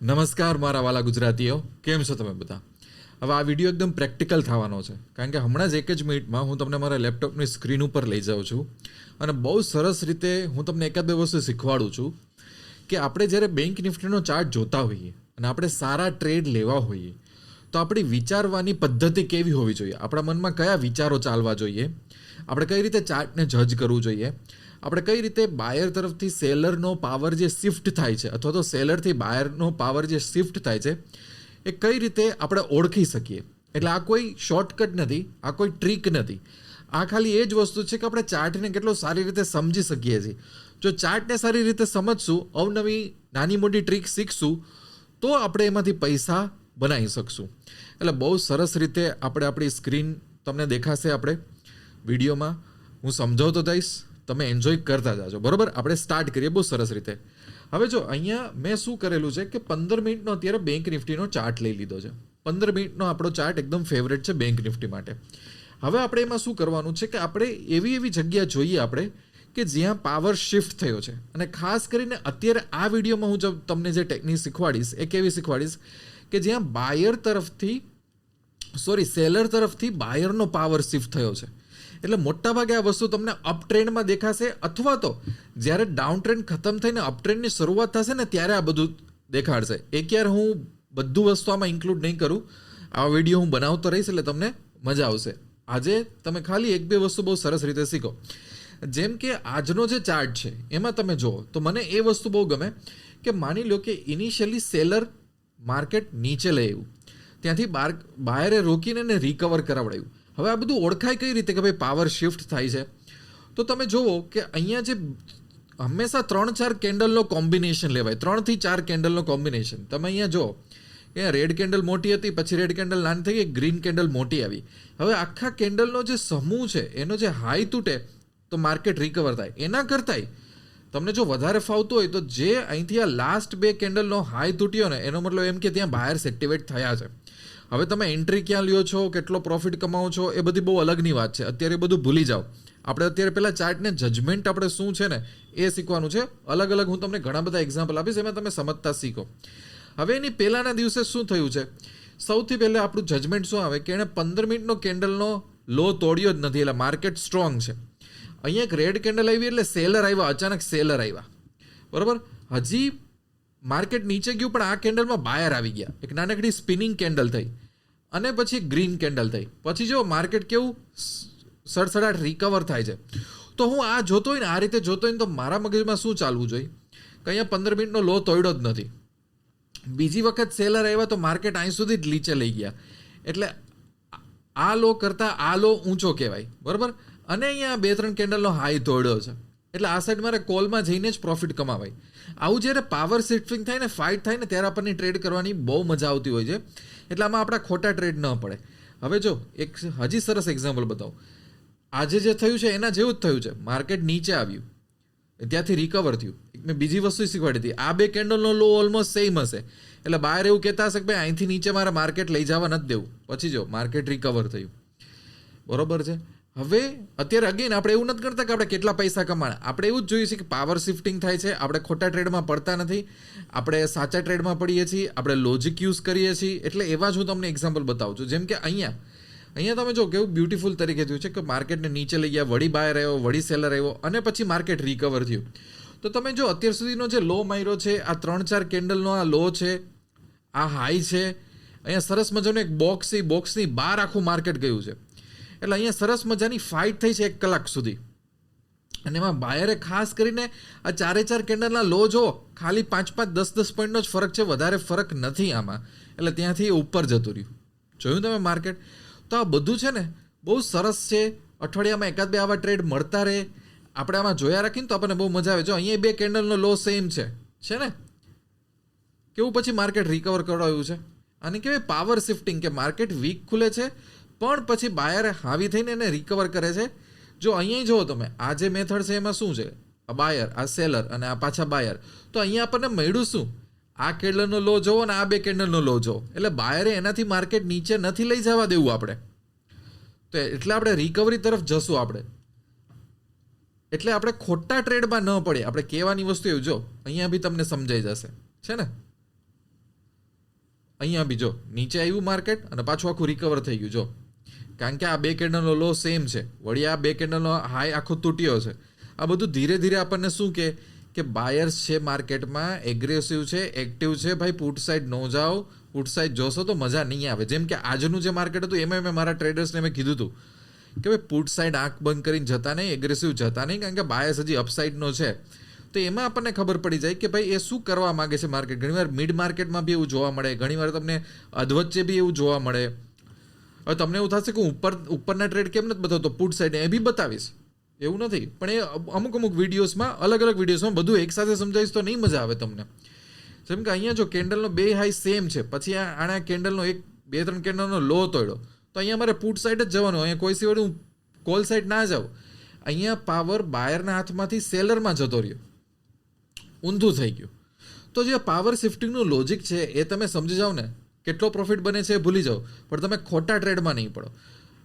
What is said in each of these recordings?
નમસ્કાર મારા વાલા ગુજરાતીઓ, કેમ છો તમે બધા? હવે આ વીડિયો એકદમ પ્રેક્ટિકલ થવાનો છે, કારણ કે હમણાં જ એક જ મિનિટમાં હું તમને મારા લેપટોપની સ્ક્રીન ઉપર લઈ જાઉં છું અને બહુ સરસ રીતે હું તમને એકાદ બે વસ્તુ શીખવાડું છું કે આપણે જ્યારે બેંક નિફ્ટીનો ચાર્ટ જોતા હોઈએ અને આપણે સારા ટ્રેડ લેવા હોઈએ, તો આપણી વિચારવાની પદ્ધતિ કેવી હોવી જોઈએ? આપણા મનમાં કયા વિચારો ચાલવા જોઈએ? આપણે કઈ રીતે ચાર્ટને જજ કરવું જોઈએ? આપણે કઈ રીતે બાયર તરફથી સેલરનો પાવર જે શિફ્ટ થાય છે, અથવા તો સેલરથી બાયરનો પાવર જે શિફ્ટ થાય છે, એ કઈ રીતે આપણે ઓળખી શકીએ? એટલે આ કોઈ શોર્ટકટ નથી, આ કોઈ ટ્રીક નથી. આ ખાલી એ જ વસ્તુ છે કે આપણે ચાર્ટને કેટલો સારી રીતે સમજી શકીએ છીએ. જો ચાર્ટને સારી રીતે સમજશું, અવનવી નાની મોટી ટ્રીક શીખશું, તો આપણે એમાંથી પૈસા બનાવી શકશું. એટલે બહુ સરસ રીતે આપણે આપણી સ્ક્રીન તમને દેખાશે આપણે વિડીયોમાં. હું સમજાવતો થઈશ તમે એન્જોય કરતા જાજો. બરોબર? આપણે સ્ટાર્ટ કરીએ બહુ સરસ રીતે. હવે જો અહીંયા મેં શું કરેલું છે કે પંદર મિનિટનો અત્યારે બેંક નિફ્ટીનો ચાર્ટ લઈ લીધો છે. પંદર મિનિટનો આપણો ચાર્ટ એકદમ ફેવરેટ છે બેંક નિફ્ટી માટે. હવે આપણે એમાં શું કરવાનું છે કે આપણે એવી એવી જગ્યા જોઈએ આપણે કે જ્યાં પાવર શિફ્ટ થયો છે. અને ખાસ કરીને અત્યારે આ વિડીયોમાં હું જો તમને જે ટેકનિક શીખવાડીશ એ કેવી શીખવાડીશ કે જ્યાં બાયર તરફથી સોરી સેલર તરફથી બાયરનો પાવર શિફ્ટ થયો છે. એટલે મોટાભાગે આ વસ્તુ તમને અપ ટ્રેન્ડમાં દેખાશે અથવા તો જ્યારે ડાઉન ટ્રેન્ડ ખતમ થઈને અપ ટ્રેન્ડની શરૂઆત થશે ને ત્યારે આ બધું દેખાડશે. એક યાર હું બધું વસ્તુ આમાં ઇન્ક્લુડ નહીં કરું. આ વીડિયો હું બનાવતો રહીશ એટલે તમને મજા આવશે. આજે તમે ખાલી એક બે વસ્તુ બહુ સરસ રીતે શીખો. જેમ કે આજનો જે ચાર્ટ છે, એમાં તમે જુઓ, તો મને એ વસ્તુ બહુ ગમે કે માની લો કે ઇનિશિયલી સેલર માર્કેટ નીચે લઈ આવ્યું. ત્યાંથી બાર બાયરે રોકીને એને રિકવર કરાવડાયું. હવે આ બધું ઓળખાય કઈ રીતે કે ભાઈ પાવર શિફ્ટ થાય છે? તો તમે જુઓ કે અહીંયા જે હંમેશા ત્રણ ચાર કેન્ડલનો કોમ્બિનેશન લેવાય. ત્રણથી ચાર કેન્ડલનો કોમ્બિનેશન તમે અહીંયા જુઓ કે રેડ કેન્ડલ મોટી હતી, પછી રેડ કેન્ડલ નાની થઈ ગઈ ગ્રીન કેન્ડલ મોટી આવી. હવે આખા કેન્ડલનો જે સમૂહ છે, એનો જે હાઈ તૂટે તો માર્કેટ રિકવર થાય. એના કરતાંય તમને જો વધારે ફાવતું હોય તો જે અહીંથી આ લાસ્ટ બે કેન્ડલનો હાઈ તૂટ્યો ને, એનો મતલબ એમ કે ત્યાં બાયર્સ એક્ટિવેટ થયા છે. હવે તમે એન્ટ્રી ક્યાં લ્યો છો, કેટલો પ્રોફિટ કમાવો છો, એ બધી બહુ અલગની વાત છે. અત્યારે બધું ભૂલી જાઓ. આપણે અત્યારે પહેલાં ચાર્ટને જજમેન્ટ આપણે શું છે ને, એ શીખવાનું છે. અલગ અલગ હું તમને ઘણા બધા એક્ઝામ્પલ આપીશ, એમાં તમે સમજતા શીખો. હવે એની પહેલાંના દિવસે શું થયું છે? સૌથી પહેલાં આપણું જજમેન્ટ શું આવે? કે એણે પંદર મિનિટનો કેન્ડલનો લો તોડ્યો જ નથી, એટલે માર્કેટ સ્ટ્રોંગ છે. અહીંયા એક રેડ કેન્ડલ આવી, એટલે સેલર આવ્યા, અચાનક સેલર આવ્યા. બરાબર? હજી માર્કેટ નીચે ગયું, પણ આ કેન્ડલમાં બાયર આવી ગયા. એક નાનકડી સ્પિનિંગ કેન્ડલ થઈ અને પછી ગ્રીન કેન્ડલ થઈ. પછી જો માર્કેટ કેવું સડસડાટ રિકવર થાય છે. તો હું આ જોતો હોય ને આ રીતે જોતો હોય ને તો મારા મગજમાં શું ચાલવું જોઈએ? કે અહીંયા પંદર મિનિટનો લો તોડ્યો જ નથી. બીજી વખત સેલર આવ્યા તો માર્કેટ અહીં સુધી જ નીચે લઈ ગયા. એટલે આ લો કરતાં આ લો ઊંચો કહેવાય. બરાબર? અને અહીંયા બે ત્રણ કેન્ડલનો હાઈ તોડ્યો છે. એટલે આ સાઈડ મારે કોલમાં જઈને જ પ્રોફિટ કમાવાય. આવું જ્યારે પાવર શિફ્ટિંગ થાય ને ફાઇટ થાય ને, ત્યારે આપણને ટ્રેડ કરવાની બહુ મજા આવતી હોય છે. એટલે આમાં આપણા ખોટા ટ્રેડ ન પડે. હવે જો, એક હજી સરસ એક્ઝામ્પલ બતાવો. આજે જે થયું છે, એના જેવું જ થયું છે. માર્કેટ નીચે આવ્યું. ત્યાંથી રિકવર થયું. મેં બીજી વસ્તુ શીખવાડી હતી. આ બે કેન્ડલનો લો ઓલમોસ્ટ સેમ હશે. એટલે બહાર એવું કહેતા હશે કે ભાઈ, અહીંથી નીચે મારે માર્કેટ લઈ જવા નથી દેવું. પછી જો માર્કેટ રિકવર થયું. બરોબર છે? હવે અત્યારે અગેન આપણે એવું નથી કરતા કે આપણે કેટલા પૈસા કમાણા. આપણે એવું જ જોઈએ છીએ કે પાવર શિફ્ટિંગ થાય છે, આપણે ખોટા ટ્રેડમાં પડતા નથી, આપણે સાચા ટ્રેડમાં પડીએ છીએ, આપણે લોજિક યુઝ કરીએ છીએ. એટલે એવા જ હું તમને એક્ઝામ્પલ બતાવું છું. જેમ કે અહીંયા અહીંયા તમે જો કેવું બ્યુટીફુલ તરીકે થયું છે કે માર્કેટને નીચે લઈ ગયા, વળી બાયર આવ્યો વળી સેલર આવ્યો અને પછી માર્કેટ રિકવર થયું. તો તમે જો અત્યાર સુધીનો જે લો માર્યો છે, આ ત્રણ ચાર કેન્ડલનો આ લો છે, આ હાઈ છે, અહીંયા સરસ મજાનું એક બોક્સ એ બોક્સની બહાર આખું માર્કેટ ગયું છે. એટલે અહીંયા સરસ મજાની ફાઇટ થઈ છે એક કલાક સુધી. અને એમાં બાયરે ખાસ કરીને આ ચારે ચાર કેન્ડલના લો જો ખાલી પાંચ પાંચ દસ દસ પોઈન્ટનો જ ફરક છે, વધારે ફરક નથી આમાં. એટલે ત્યાંથી ઉપર જતું રહ્યું. જોયું તમે માર્કેટ તો આ બધું છે ને, બહુ સરસ છે. અઠવાડિયામાં એકાદ બે આવા ટ્રેડ મળતા રહે. આપણે આમાં જોયા રાખીને તો આપણને બહુ મજા આવે. જો અહીંયા બે કેન્ડલનો લો સેમ છે. છે ને? કેવું પછી માર્કેટ રિકવર કરાયું છે? અને કેવાય પાવર શિફ્ટિંગ કે માર્કેટ વીક ખુલે છે? પણ પછી બાયરે હાવી થઈને એને રિકવર કરે છે. જો અહીંયા જુઓ તમે, આ જે મેથડ છે એમાં શું છે? આ બાયર આ સેલર અને આ પાછા બાયર તો અહીંયા આપણને મળ્યું શું? આ કેન્ડલનો લો જોવો અને આ બે કેન્ડલનો લો જોવો એટલે બાયરે એનાથી માર્કેટ નીચે નથી લઈ જવા દેવું આપણે. તો એટલે આપણે રિકવરી તરફ જશું આપણે. એટલે આપણે ખોટા ટ્રેડમાં ન પડે આપણે કહેવાની વસ્તુ એવું, જો, અહીંયા બી તમને સમજાઈ જશે. છે ને? અહીંયા બી જો, નીચે આવ્યું માર્કેટ અને પાછું આખું રિકવર થઈ ગયું, જો. કારણ કે આ બે કેન્ડલનો લો સેમ છે. વળી આ બે કેન્ડલનો હાઈ આખો તૂટ્યો છે. આ બધું ધીરે ધીરે આપણને શું કે કે બાયર્સ છે માર્કેટમાં એગ્રેસિવ છે એક્ટિવ છે, ભાઈ પુટ સાઈડ ન જાઓ પુટ સાઈડ જોશો તો મજા નહીં આવે. જેમ કે આજનું જે માર્કેટ હતું એમાં મેં મારા ટ્રેડર્સને મેં કીધું હતું કે ભાઈ પુટ સાઈડ આંખ બંધ કરીને જતા નહીં એગ્રેસિવ જતા નહીં, કારણ કે બાયસ હજી અપસાઇડનો છે. તો એમાં આપણને ખબર પડી જાય કે ભાઈ એ શું કરવા માગે છે માર્કેટ ઘણીવાર મિડ માર્કેટમાં બી એવું જોવા મળે, ઘણીવાર તમને અધવચ્ચે બી એવું જોવા મળે. હવે તમને એવું થશે કે ઉપર, ઉપરના ટ્રેડ કેમ નથી બતાવતો? પુટ સાઈડ એ બી બતાવીશ. એવું નથી. પણ એ અમુક અમુક વિડીયોઝમાં, અલગ અલગ વિડીયોઝમાં બધું એકસાથે સમજાવીશ તો નહીં મજા આવે તમને. જેમ કે અહીંયા જો કેન્ડલનો બે હાઈ સેમ છે, પછી આ આના કેન્ડલનો એક, બે, ત્રણ કેન્ડલનો લો તોડ્યો. તો અહીંયા મારે પુટ સાઈડ જ જવાનું. અહીંયા કોઈ સિવાય હું કોલ સાઈડ ના જાઉં. અહીંયા પાવર બાયરના હાથમાંથી સેલરમાં જતો રહ્યો. ઊંધું થઈ ગયું. તો જે પાવર શિફ્ટિંગનું લોજિક છે, એ તમે સમજી જાઓ ને કેટલો પ્રોફિટ બને છે એ ભૂલી જાઓ, પણ તમે ખોટા ટ્રેડમાં નહીં પડો.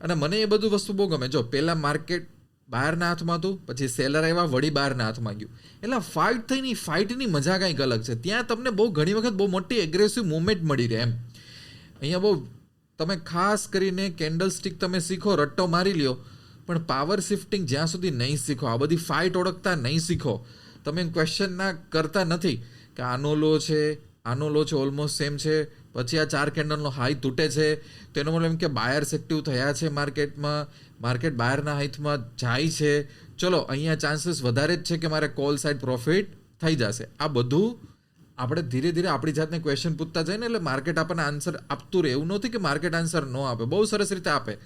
અને મને એ બધું વસ્તુ બહુ ગમે. જો પહેલાં માર્કેટ બહારના હાથમાં હતું, પછી સેલર આવ્યા, વળી બહારના હાથમાં ગયું. એટલે ફાઇટ થઈની ફાઇટની મજા કંઈક અલગ છે. ત્યાં તમને બહુ ઘણી વખત બહુ મોટી એગ્રેસિવ મુવમેન્ટ મળી રહે એમ. અહીંયા બહુ, તમે ખાસ કરીને કેન્ડલ સ્ટિક તમે શીખો, રટ્ટો મારી લ્યો, પણ પાવર શિફ્ટિંગ જ્યાં સુધી નહીં શીખો, આ બધી ફાઇટ ઓળખતા નહીં શીખો. તમે ક્વેશ્ચન ના કરતા નથી કે આનો લો છે, આનો લો છે ઓલમોસ્ટ સેમ છે. પછી આ ચાર કેન્ડલનો હાઈ તૂટે છે. તેનો મતલબ એમ કે બાયર્સ એક્ટિવ થયા છે માર્કેટમાં માર્કેટ બાયરના હાઈથમાં જાય છે. ચલો, અહીંયા ચાન્સીસ વધારે જ છે કે મારે કોલ સાઈડ પ્રોફિટ થઈ જશે. આ બધું આપણે ધીરે ધીરે આપણી જાતને ક્વેશ્ચન પૂછતા જઈએ ને એટલે માર્કેટ આપણને આન્સર આપતું રહે. એવું નથી કે માર્કેટ આન્સર ન આપે. બહુ સરસ રીતે આપે.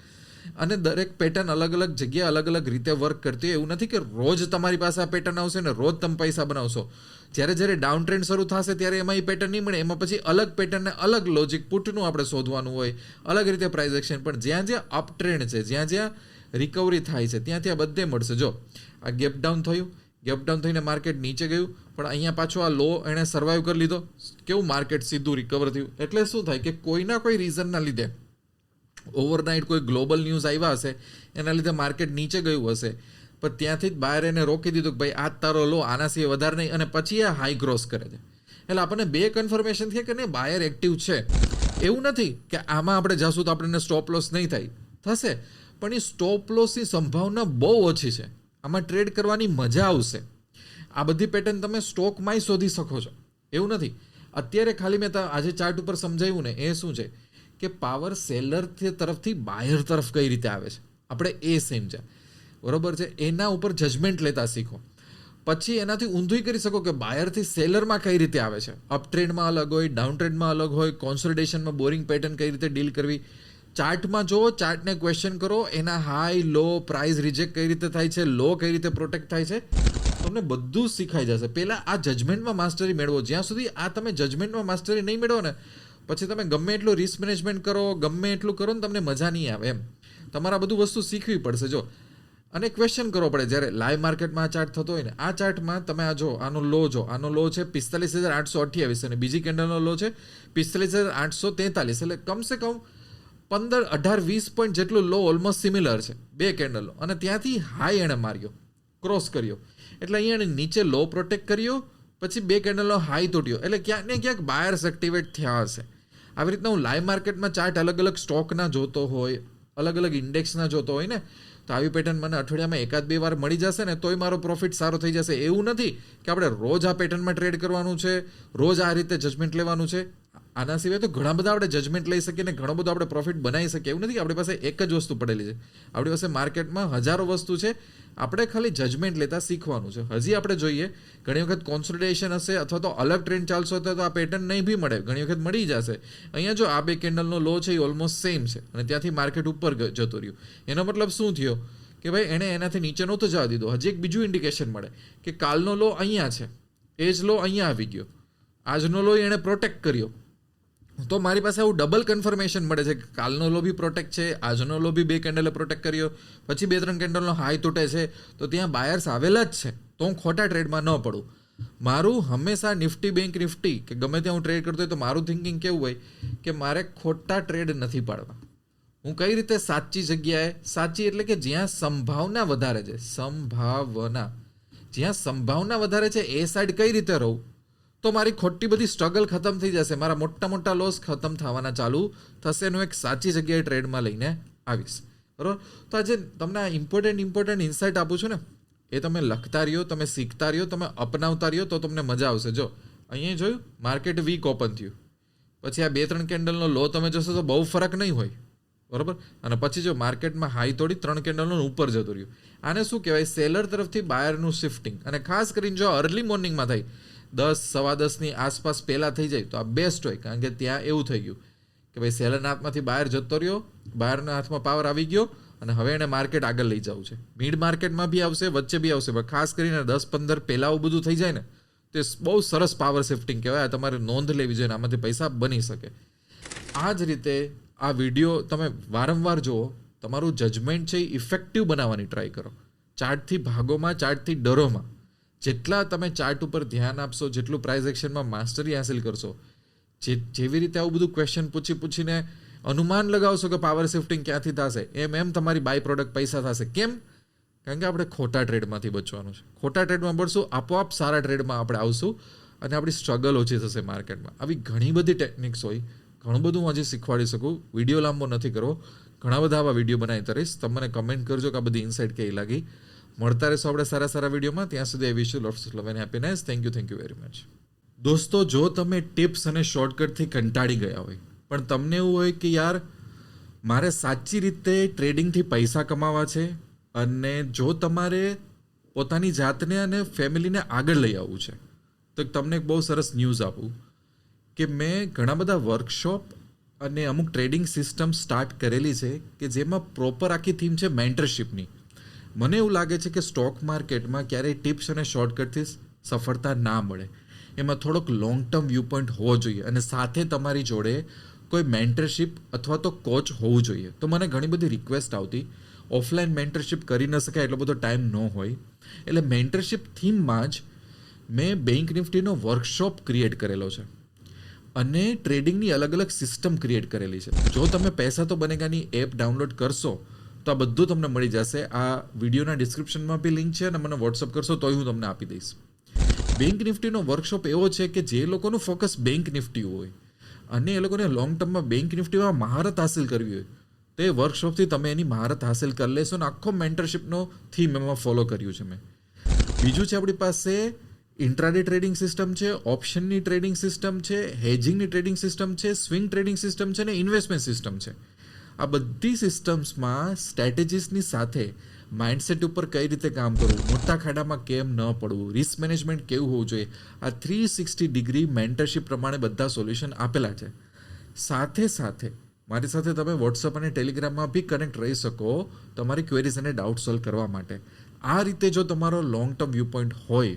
અને દરેક પેટર્ન અલગ અલગ જગ્યાએ અલગ અલગ રીતે વર્ક કરતી હોય. એવું નથી કે રોજ તમારી પાસે આ પેટર્ન આવશે ને રોજ તમે પૈસા બનાવશો. જ્યારે જ્યારે ડાઉન ટ્રેન્ડ શરૂ થશે ત્યારે એમાં એ પેટર્ન નહીં મળે. એમાં પછી અલગ પેટર્નને અલગ લોજિક પુટનું આપણે શોધવાનું હોય. અલગ રીતે પ્રાઇઝ એક્શન પણ જ્યાં જ્યાં અપ ટ્રેન્ડ છે, જ્યાં જ્યાં રિકવરી થાય છે, ત્યાં ત્યાં બધે મળશે. જો, આ ગેપ ડાઉન થયું. ગેપ ડાઉન થઈને માર્કેટ નીચે ગયું. પણ અહીંયા પાછો આ લો એણે સર્વાઈવ કરી લીધો. કેવું માર્કેટ સીધું રિકવર થયું? એટલે શું થાય કે કોઈના કોઈ રીઝનના લીધે ઓવરનાઇટ કોઈ ગ્લોબલ ન્યૂઝ આવ્યા હશે, એના લીધે માર્કેટ નીચે ગયું હશે. પણ ત્યાંથી જ બહાર એને રોકી દીધું કે ભાઈ, આ તારો લો, આના સિવાય વધારે નહીં, અને પછી આ હાઈ ક્રોસ કરે છે. એટલે આપણને બે કન્ફર્મેશન થયા કે નહીં બાયર એક્ટિવ છે. એવું નથી કે આમાં આપણે જશું તો આપણને સ્ટોપ લોસ નહીં થાય. થશે. પણ એ સ્ટોપ લોસની સંભાવના બહુ ઓછી છે. આમાં ટ્રેડ કરવાની મજા આવશે. આ બધી પેટર્ન તમે સ્ટોકમાંય શોધી શકો છો. એવું નથી. અત્યારે ખાલી મેં આજે ચાર્ટ ઉપર સમજાવ્યું ને, એ શું છે? કે પાવર સેલર તરફથી બાયર તરફ કઈ રીતે આવે છે? આપણે એ સમજ્યા બરોબર છે? એના ઉપર જજમેન્ટ લેતા શીખો. પછી એનાથી ઊંધું કરી શકો કે બાયરથી સેલરમાં કઈ રીતે આવે છે? અપ ટ્રેન્ડમાં અલગ હોય ડાઉન ટ્રેન્ડમાં અલગ હોય કોન્સોલિડેશનમાં બોરિંગ પેટર્ન કઈ રીતે ડીલ કરવી? ચાર્ટમાં જુઓ, ચાર્ટને ક્વેશ્ચન કરો, એના હાઈ લો પ્રાઇસ રિજેક્ટ કઈ રીતે થાય છે? લો કઈ રીતે પ્રોટેક્ટ થાય છે? તમને બધું શીખાઈ જશે. પહેલાં આ જજમેન્ટમાં માસ્ટરી મેળવો. જ્યાં સુધી આ તમે જજમેન્ટમાં માસ્ટરી નહીં મેળવો ને પછી તમે ગમે એટલું રિસ્ક મેનેજમેન્ટ કરો, ગમે એટલું કરો ને તમને મજા નહીં આવે એમ. તમારા બધું વસ્તુ શીખવી પડશે. જો, અને ક્વેશ્ચન કરવો પડે. જ્યારે લાઈવ માર્કેટમાં આ ચાર્ટ થતો હોય ને, આ ચાર્ટમાં તમે આ જો, આનો લો જો. આનો લો છે પિસ્તાલીસ હજાર આઠસો અઠ્યાવીસ અને બીજી કેન્ડલનો લો છે પિસ્તાલીસ હજાર આઠસો તેતાલીસ. એટલે કમસે કમ પંદર, અઢાર, વીસ પોઈન્ટ જેટલું લો ઓલમોસ્ટ સિમિલર છે. બે કેન્ડલો અને ત્યાંથી હાઈ એણે માર્યો. ક્રોસ કર્યો. એટલે અહીંયા એણે નીચે લો પ્રોટેક્ટ કર્યો, પછી બે કેન્ડલનો હાઈ તૂટ્યો. એટલે ક્યાંક ને ક્યાંક બાયર્સ એક્ટિવેટ થયા હશે. આવી રીતના હું લાઈવ માર્કેટમાં ચાર્ટ અલગ અલગ સ્ટોકના જોતો હોય, અલગ અલગ ઇન્ડેક્સના જોતો હોય ને, તો આવી પેટર્ન મને અઠવાડિયામાં એકાદ બે વાર મળી જશે ને, તોય મારો પ્રોફિટ સારો થઈ જશે. એવું નથી કે આપણે રોજ આ પેટર્નમાં ટ્રેડ કરવાનું છે, રોજ આ રીતે જજમેન્ટ લેવાનું છે. આના સિવાય તો ઘણા બધા આપણે જજમેન્ટ લઈ શકીએ ને ઘણો બધો આપણે પ્રોફિટ બનાવી શકીએ. એવું નથી આપણી પાસે એક જ વસ્તુ પડેલી છે. આપણી પાસે માર્કેટમાં હજારો વસ્તુ છે. આપણે ખાલી જજમેન્ટ લેતા શીખવાનું છે. હજી આપણે જોઈએ, ઘણી વખત કોન્સોલિડેશન હશે અથવા તો અલગ ટ્રેન્ડ ચાલશો તો આ પેટર્ન નહીં બી મળે. ઘણી વખત મળી જશે. અહીંયા જો આ બે કેન્ડલનો લો છે, એ ઓલમોસ્ટ સેમ છે. અને ત્યાંથી માર્કેટ ઉપર જતો રહ્યું. એનો મતલબ શું થયો? કે ભાઈ, એણે એનાથી નીચે નહોતો જવા દીધો. હજી એક બીજું ઇન્ડિકેશન મળે કે કાલનો લો અહીંયા છે. એ જ લો અહીંયા આવી ગયો. આજનો લો એણે પ્રોટેક્ટ કર્યો. તો મારી પાસે આવું ડબલ કન્ફર્મેશન મળે છે કે કાલનો લો બી પ્રોટેક્ટ છે, આજનો લો બી બે કેન્ડલે પ્રોટેક્ટ કર્યો, પછી બે ત્રણ કેન્ડલનો હાઈ તૂટે છે, તો ત્યાં બાયર્સ આવેલા જ છે. તો હું ખોટા ટ્રેડમાં ન પડું. મારું હંમેશા નિફ્ટી બેંક નિફ્ટી, કે ગમે ત્યાં હું ટ્રેડ કરતો હોય તો મારું થિંકિંગ કેવું હોય કે મારે ખોટા ટ્રેડ નથી પાડવા. હું કઈ રીતે સાચી જગ્યાએ, સાચી એટલે કે જ્યાં સંભાવના વધારે છે, સંભાવના. જ્યાં સંભાવના વધારે છે, એ સાઈડ કઈ રીતે રહું? તો મારી ખોટી બધી સ્ટ્રગલ ખતમ થઈ જશે. મારા મોટા મોટા લોસ ખતમ થવાના ચાલુ થશે એનું એક સાચી જગ્યાએ ટ્રેડમાં લઈને આવીશ. બરાબર? તો આજે તમને આ ઇમ્પોર્ટન્ટ ઇમ્પોર્ટન્ટ ઇન્સાઇટ આપું છું ને. એ તમે લખતા રહ્યો, તમે શીખતા રહ્યો, તમે અપનાવતા રહ્યો તો તમને મજા આવશે. જો, અહીંયા જોયું માર્કેટ વીક ઓપન થયું. પછી આ બે ત્રણ કેન્ડલનો લો તમે જોશો તો બહુ ફરક નહીં હોય. બરાબર? અને પછી જો માર્કેટમાં હાઈ તોડી ત્રણ કેન્ડલનો ઉપર જતું રહ્યું. આને શું કહેવાય? સેલર તરફથી બાયરનું શિફ્ટિંગ અને ખાસ કરીને જો અર્લી મોર્નિંગમાં થાય દસ, સવા દસની આસપાસ પહેલાં થઈ જાય તો આ બેસ્ટ હોય, કારણ કે ત્યાં એવું થઈ ગયું કે ભાઈ સેલરના હાથમાંથી બહાર જતો રહ્યો, બહારના હાથમાં પાવર આવી ગયો અને હવે એને માર્કેટ આગળ લઈ જવું છે. મિડ માર્કેટમાં બી આવશે, વચ્ચે બી આવશે, પણ ખાસ કરીને દસ, પંદર પહેલાં આવું બધું થઈ જાય ને, તે બહુ સરસ પાવર શિફ્ટિંગ કહેવાય તમારે નોંધ લેવી જોઈએ આમાંથી પૈસા બની શકે. આ જ રીતે આ વીડિયો તમે વારંવાર જુઓ, તમારું જજમેન્ટ છે એ ઇફેક્ટિવ બનાવવાની ટ્રાય કરો. ચાર્ટથી ભાગોમાં, ચાર્ટથી ડરોમાં. જેટલા તમે ચાર્ટ ઉપર ધ્યાન આપશો, જેટલું પ્રાઇઝ એક્શનમાં માસ્ટરી હાંસિલ કરશો, જે, જેવી રીતે આવું બધું ક્વેશ્ચન પૂછી પૂછીને અનુમાન લગાવશો કે પાવર શિફ્ટિંગ ક્યાંથી થશે, એમ એમ તમારી બાય પ્રોડક્ટ પૈસા થશે. કેમ? કારણ કે આપણે ખોટા ટ્રેડમાંથી બચવાનું છે. ખોટા ટ્રેડમાં બળશું, આપોઆપ સારા ટ્રેડમાં આપણે આવશું અને આપણી સ્ટ્રગલ ઓછી થશે માર્કેટમાં આવી ઘણી બધી ટેકનિક્સ હોય, ઘણું બધું હું હજી શીખવાડી શકું. વીડિયો લાંબો નથી કરવો. ઘણા બધા આવા વીડિયો બનાવી તરીશ. તમને કમેન્ટ કરજો કે આ બધી ઇન્સાઇટ કેવી લાગી. મળતા રહેશો આપણે સારા સારા વિડીયોમાં. ત્યાં સુધી I wish you lots love and happiness thank you thank you very much દોસ્તો, જો તમે ટિપ્સ અને શોર્ટકટથી કંટાળી ગયા હોય, પણ તમને એવું હોય કે યાર, મારે સાચી રીતે ટ્રેડિંગથી પૈસા કમાવા છે અને જો તમારે પોતાની જાતને અને ફેમિલીને આગળ લઈ આવવું છે, તો તમને એક બહુ સરસ ન્યૂઝ આપું કે મેં ઘણા બધા વર્કશોપ અને અમુક ટ્રેડિંગ સિસ્ટમ સ્ટાર્ટ કરેલી છે કે જેમાં પ્રોપર આખી થીમ છે મેન્ટરશિપની મને એવું લાગે છે કે સ્ટોક માર્કેટમાં ક્યારેય ટિપ્સ અને શોર્ટકટથી સફળતા ના મળે. એમાં થોડોક લોંગ ટર્મ વ્યૂ પોઈન્ટ હોવો જોઈએ અને સાથે તમારી જોડે કોઈ મેન્ટરશિપ અથવા તો કોચ હોવું જોઈએ. તો મને ઘણી બધી રિક્વેસ્ટ આવતી. ઓફલાઈન મેન્ટરશિપ કરી ન શકાય એટલો બધો ટાઈમ ન હોય. એટલે મેન્ટરશિપ થીમમાં જ મેં બેંક નિફ્ટીનો વર્કશોપ ક્રિએટ કરેલો છે. અને ટ્રેડિંગની અલગ અલગ સિસ્ટમ ક્રિએટ કરેલી છે. જો તમે પૈસા તો બનેગાની એપ ડાઉનલોડ કરશો તો આ બધું તમને મળી જશે. આ વિડીયોના ડિસ્ક્રિપ્શનમાં બી લિંક છે અને મને વોટ્સઅપ કરશો તોય હું તમને આપી દઈશ. બેંક નિફ્ટીનો વર્કશોપ એવો છે કે જે લોકોનું ફોકસ બેંક નિફ્ટી હોય અને એ લોકોને લોંગ ટર્મમાં બેંક નિફ્ટીમાં મહારત હાસિલ કરવી હોય, તો એ વર્કશોપથી તમે એની મહારત હાસિલ કરી લેશો અને આખો મેન્ટરશીપનો થીમ એમાં ફોલો કર્યું છે મેં. બીજું છે આપણી પાસે ઇન્ટ્રાડે ટ્રેડિંગ સિસ્ટમ છે ઓપ્શનની ટ્રેડિંગ સિસ્ટમ છે હેજિંગની ટ્રેડિંગ સિસ્ટમ છે સ્વિંગ ટ્રેડિંગ સિસ્ટમ છે અને ઇન્વેસ્ટમેન્ટ સિસ્ટમ છે. આ બધી સિસ્ટમ્સમાં સ્ટ્રેટેજીસની સાથે માઇન્ડસેટ ઉપર કઈ રીતે કામ કરવું, મોટા ખાડામાં કેમ ન પડવું રિસ્ક મેનેજમેન્ટ કેવું હોવું જોઈએ, આ થ્રી સિક્સટી ડિગ્રી મેન્ટરશીપ પ્રમાણે બધા સોલ્યુશન આપેલા છે. સાથે સાથે મારી સાથે તમે વોટ્સઅપ અને ટેલિગ્રામમાં બી કનેક્ટ રહી શકો તમારી ક્વેરીઝ અને ડાઉટ સોલ્વ કરવા માટે. આ રીતે જો તમારો લોંગ ટર્મ વ્યૂ પોઈન્ટ હોય